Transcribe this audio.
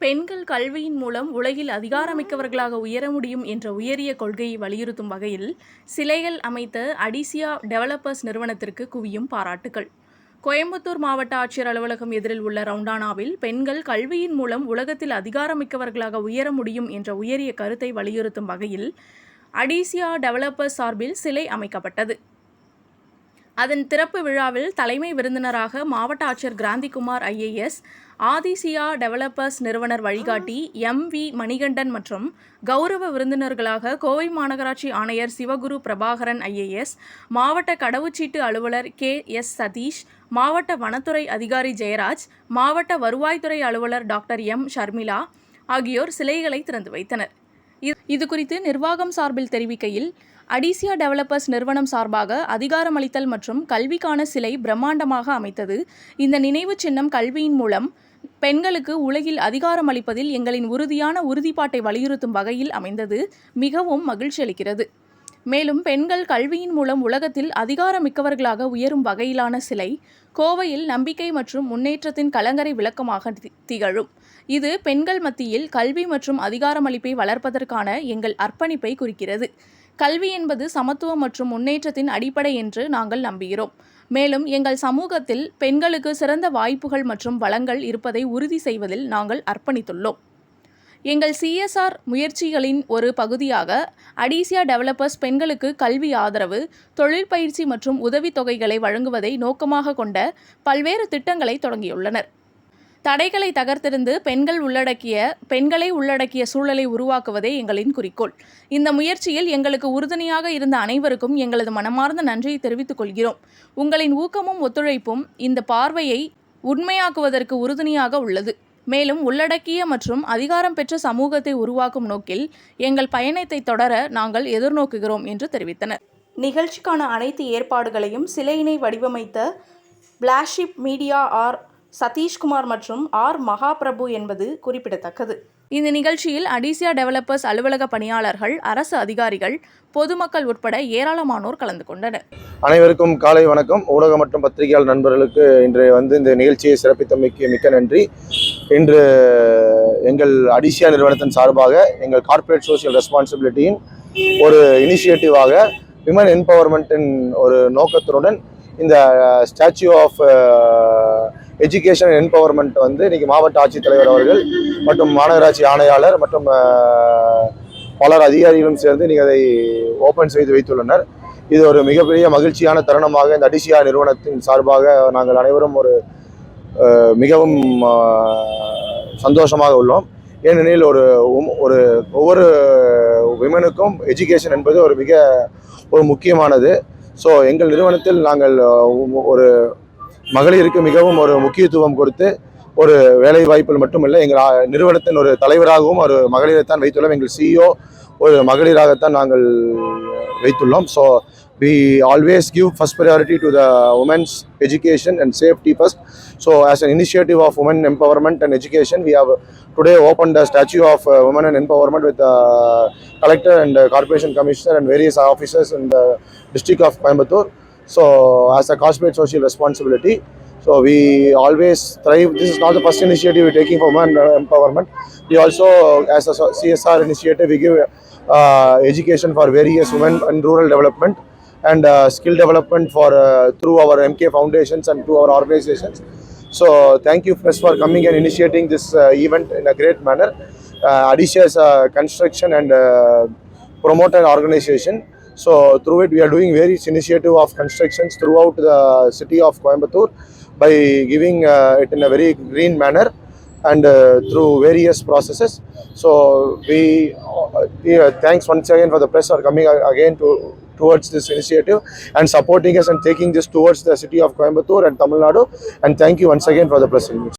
பெண்கள் கல்வியின் மூலம் உலகில் அதிகாரமிக்கவர்களாக உயர முடியும் என்ற உயரிய கொள்கையை வலியுறுத்தும் வகையில் சிலைகள் அமைத்த அடிசியா டெவலப்பர்ஸ் நிறுவனத்திற்கு குவியும் பாராட்டுகள் கோயம்புத்தூர் மாவட்ட ஆட்சியர் அலுவலகம் எதிரில் உள்ள ரவுண்டானாவில் பெண்கள் கல்வியின் மூலம் உலகத்தில் அதிகாரமிக்கவர்களாக உயர முடியும் என்ற உயரிய கருத்தை வலியுறுத்தும் வகையில் அடிசியா டெவலப்பர்ஸ் சார்பில் சிலை அமைக்கப்பட்டது. அதன் திறப்பு விழாவில் தலைமை விருந்தினராக மாவட்ட ஆட்சியர் கிராந்திகுமார் ஐஏஎஸ் ஆதிசியா டெவலப்பர்ஸ் நிறுவனர் வழிகாட்டி எம் வி மணிகண்டன் மற்றும் கௌரவ விருந்தினர்களாக கோவை மாநகராட்சி ஆணையர் சிவகுரு பிரபாகரன் ஐஏஎஸ் மாவட்ட கடவுச்சீட்டு அலுவலர் கே எஸ் சதீஷ் மாவட்ட வனத்துறை அதிகாரி ஜெயராஜ் மாவட்ட வருவாய்த்துறை அலுவலர் டாக்டர் எம் ஷர்மிளா ஆகியோர் சிலைகளை திறந்து வைத்தனர். இது- இது குறித்து நிர்வாகம் சார்பில் தெரிவிக்கையில் அடிசியா டெவலப்பர்ஸ் நிறுவனம் சார்பாக அதிகாரமளித்தல் மற்றும் கல்விக்கான சிலை பிரம்மாண்டமாக அமைத்தது. இந்த நினைவுச் சின்னம் கல்வியின் மூலம் பெண்களுக்கு உலகில் அதிகாரம் அளிப்பதில் எங்களின் உறுதியான உறுதிப்பாட்டை வலியுறுத்தும் வகையில் அமைந்தது. மிகவும் மகிழ்ச்சி அளிக்கிறது. மேலும் பெண்கள் கல்வியின் மூலம் உலகத்தில் அதிகாரமிக்கவர்களாக உயரும் வகையிலான சிலை கோவையில் நம்பிக்கை மற்றும் முன்னேற்றத்தின் கலங்கரை விளக்கமாக தி- திகழும். இது பெண்கள் மத்தியில் கல்வி மற்றும் அதிகாரமளிப்பை வளர்ப்பதற்கான எங்கள் அர்ப்பணிப்பை குறிக்கிறது. கல்வி என்பது சமத்துவம் மற்றும் முன்னேற்றத்தின் அடிப்படை என்று நாங்கள் நம்புகிறோம். மேலும் எங்கள் சமூகத்தில் பெண்களுக்கு சிறந்த வாய்ப்புகள் மற்றும் வளங்கள் இருப்பதை உறுதி செய்வதில் நாங்கள் அர்ப்பணித்துள்ளோம். எங்கள் சிஎஸ்ஆர் முயற்சிகளின் ஒரு பகுதியாக அடிசியா டெவலப்பர்ஸ் பெண்களுக்கு கல்வி ஆதரவு தொழில் பயிற்சி மற்றும் உதவித்தொகைகளை வழங்குவதை நோக்கமாக கொண்ட பல்வேறு திட்டங்களை தொடங்கியுள்ளனர். தடைகளை தகர்த்திருந்து பெண்கள் உள்ளடக்கிய பெண்களை உள்ளடக்கிய சூழலை உருவாக்குவதே எங்களின் குறிக்கோள். இந்த முயற்சியில் எங்களுக்கு உறுதுணையாக இருந்த அனைவருக்கும் எங்களது மனமார்ந்த நன்றியை தெரிவித்துக் கொள்கிறோம். உங்களின் ஊக்கமும் ஒத்துழைப்பும் இந்த பார்வையை உண்மையாக்குவதற்கு உறுதுணையாக உள்ளது. மேலும் உள்ளடக்கிய மற்றும் அதிகாரம் பெற்ற சமூகத்தை உருவாக்கும் நோக்கில் எங்கள் பயணத்தை தொடர நாங்கள் எதிர்நோக்குகிறோம் என்று தெரிவித்தனர். நிகழ்ச்சிக்கான அனைத்து ஏற்பாடுகளையும் சிலையினை வடிவமைத்த பிளாஷிப் மீடியா ஆர் சதீஷ்குமார் மற்றும் ஆர் மகாபிரபு என்பது குறிப்பிடத்தக்கது. இந்த நிகழ்ச்சியில் அடிசியா டெவலப்பர்ஸ் அலுவலக பணியாளர்கள் அரசு அதிகாரிகள் பொதுமக்கள் உட்பட ஏராளமானோர் கலந்து கொண்டனர். அனைவருக்கும் காலை வணக்கம். ஊடக மற்றும் பத்திரிகையாளர் நண்பர்களுக்கு இன்று வந்து இந்த நிகழ்ச்சியை சிறப்பித்தமைக்கு மிக்க நன்றி. இன்று எங்கள் அடிசியா நிறுவனத்தின் சார்பாக எங்கள் கார்ப்பரேட் சோஷியல் ரெஸ்பான்சிபிலிட்டியின் ஒரு இனிஷியேட்டிவாக விமன் என்பவர்மெண்ட்டின் ஒரு நோக்கத்துடன் இந்த ஸ்டாச்சு ஆஃப் எஜுகேஷன் என்பவர்மெண்ட் வந்து இன்னைக்கு மாவட்ட ஆட்சித்தலைவர் அவர்கள் மற்றும் மாநகராட்சி ஆணையாளர் மற்றும் பலர் அதிகாரிகளும் சேர்ந்து நீங்கள் அதை ஓப்பன் செய்து வைத்துள்ளனர். இது ஒரு மிகப்பெரிய மகிழ்ச்சியான தருணமாக இந்த அடிசியா நிறுவனத்தின் சார்பாக நாங்கள் அனைவரும் ஒரு மிகவும் சந்தோஷமாக உள்ளோம். ஏனெனில் ஒரு உம்- ஒரு ஒவ்வொரு விமனுக்கும் எஜுகேஷன் என்பது ஒரு மிக ஒரு முக்கியமானது. ஸோ எங்கள் நிறுவனத்தில் நாங்கள் உம்- ஒரு மகளிருக்கு மிகவும் ஒரு முக்கியத்துவம் கொடுத்து ஒரு வேலை வாய்ப்பில் மட்டுமில்லை எங்கள் நிறுவனத்தின் ஒரு தலைவராகவும் ஒரு மகளிரைத்தான் வைத்துள்ளோம் எங்கள் சிஇஓ ஒரு மகளிராகத்தான் நாங்கள் வைத்துள்ளோம் so we always give first priority to the women's education and safety first so as an initiative of women empowerment and education we have today open the statue of women and empowerment with collector and corporation commissioner and various officers in the district of Coimbatore so as a corporate social responsibility so we always thrive this is not the first initiative we're taking for women uh, empowerment we also as a csr initiative we give uh, education for various women and rural development and uh, skill development for uh, through our MK foundations and to our organizations. So thank you first for coming and initiating this uh, event in a great manner. Uh, Adisha is a construction and uh, promoter organization. So through it we are doing various initiative of constructions throughout the city of Coimbatore by giving uh, it in a very green manner and uh, through various processes. So we uh, yeah, thanks once again for the press for coming again to towards this initiative and supporting us and taking this towards the city of Coimbatore and Tamil Nadu. And thank you once again for the press.